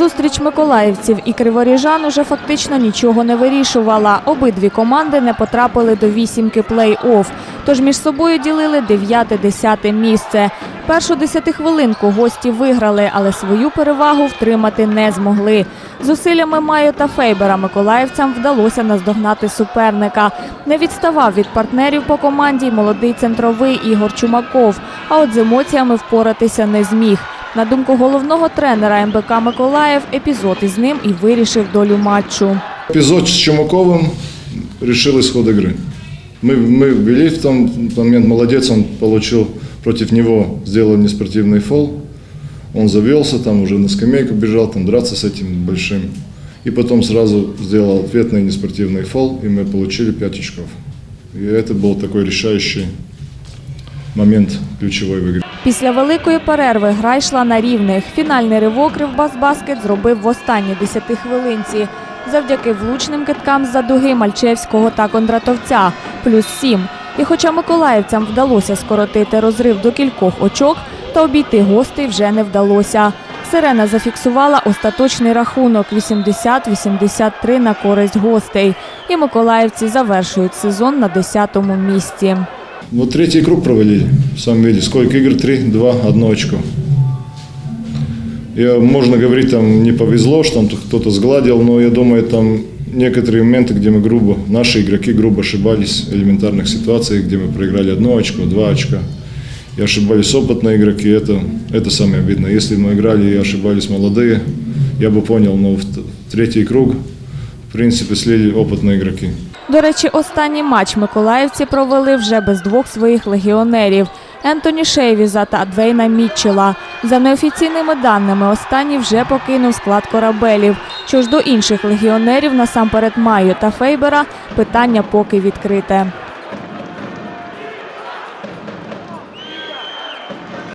Зустріч миколаївців і криворіжан уже фактично нічого не вирішувала. Обидві команди не потрапили до вісімки плей-офф, тож між собою ділили 9-10 місце. Першу десятихвилинку гості виграли, але свою перевагу втримати не змогли. Зусиллями Майо та Фейбера миколаївцям вдалося наздогнати суперника. Не відставав від партнерів по команді молодий центровий Ігор Чумаков. А от з емоціями впоратися не зміг. На думку головного тренера МБК Миколаїв, епізод із ним і вирішив долю матчу. Эпизод с Чумаковым решил исход игры. Мы, мы ввели в том момент, молодец, он получил против него, сделал неспортивный фол. Он завелся, там уже на скамейку бежал, там драться с этим большим. И потом сразу сделал ответный неспортивный фол, и мы получили 5 очков. И это был такой решающий момент ключевой в игре. Після великої перерви гра йшла на рівних. Фінальний ривок Кривбасбаскет зробив в останній десятихвилинці. Завдяки влучним киткам з-за дуги Мальчевського та Кондратовця – плюс сім. І хоча миколаївцям вдалося скоротити розрив до кількох очок, та обійти гостей вже не вдалося. Сирена зафіксувала остаточний рахунок 80-83 на користь гостей. І миколаївці завершують сезон на 10-му місці. Вот третий круг провалили. Сам видели, сколько игр? Три, два, одно очко. И можно говорить, там не повезло, что там кто-то сгладил, но я думаю, там некоторые моменты, где мы грубо, наши игроки грубо ошибались в элементарных ситуациях, где мы проиграли одно очко, два очка. И ошибались опытные игроки, это, это самое обидное. Если мы играли и ошибались молодые, я бы понял, но в третий круг, в принципе, слили опытные игроки. До речі, останній матч миколаївці провели вже без двох своїх легіонерів Ентоні Шейвіза та Двейна Мітчела. За неофіційними даними, останній вже покинув склад корабелів. Що ж до інших легіонерів, насамперед Майо та Фейбера, питання поки відкрите.